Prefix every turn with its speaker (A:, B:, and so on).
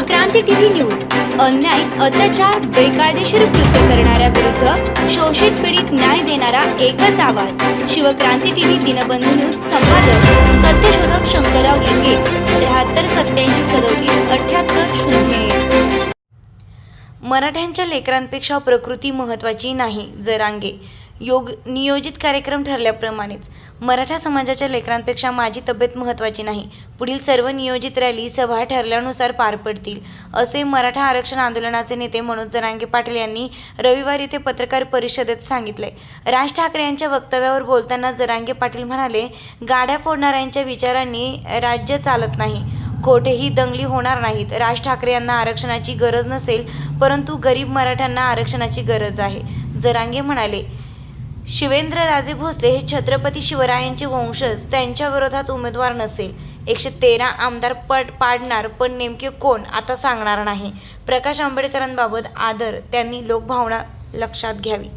A: TV news. अन्याय अत्याचार बेकायदेशीर कृत्य करणाऱ्या विरुद्ध शोषित पीडित न्याय देणारा एकच आवाज. शिवक्रांती टीव्ही दिनबंधू न्यूज संपादक सत्यशोधक शंकरराव लिंगे त्र्याहत्तर सत्याऐंशी सदोतीस अठ्याहत्तर शून्य मराठ्यांच्या लेकरांपेक्षा प्रकृती महत्वाची नाही जरांगे. योग नियोजित कार्यक्रम ठरल्याप्रमाणेच. मराठा समाजाच्या लेकरांपेक्षा माझी तब्येत महत्त्वाची नाही. पुढील सर्व नियोजित रॅली सभा ठरल्यानुसार पार पडतील असे मराठा आरक्षण आंदोलनाचे नेते मनोज जरांगे पाटील यांनी रविवारी येथे पत्रकार परिषदेत सांगितले. राज ठाकरे यांच्या वक्तव्यावर बोलताना जरांगे पाटील म्हणाले गाड्या फोडणाऱ्यांच्या विचारांनी राज्य चालत नाही. कोठेही दंगली होणार नाहीत. राज ठाकरे यांना आरक्षणाची गरज नसेल परंतु गरीब मराठ्यांना आरक्षणाची गरज आहे. जरांगे म्हणाले शिवेंद्रराजे भोसले हे छत्रपती शिवरायांचे वंशज. त्यांच्या विरोधात उमेदवार नसेल. एकशे तेरा आमदार पट पाडणार पण नेमके कोण आता सांगणार नाही. प्रकाश आंबेडकरांबाबत आदर. त्यांनी लोकभावना लक्षात घ्यावी.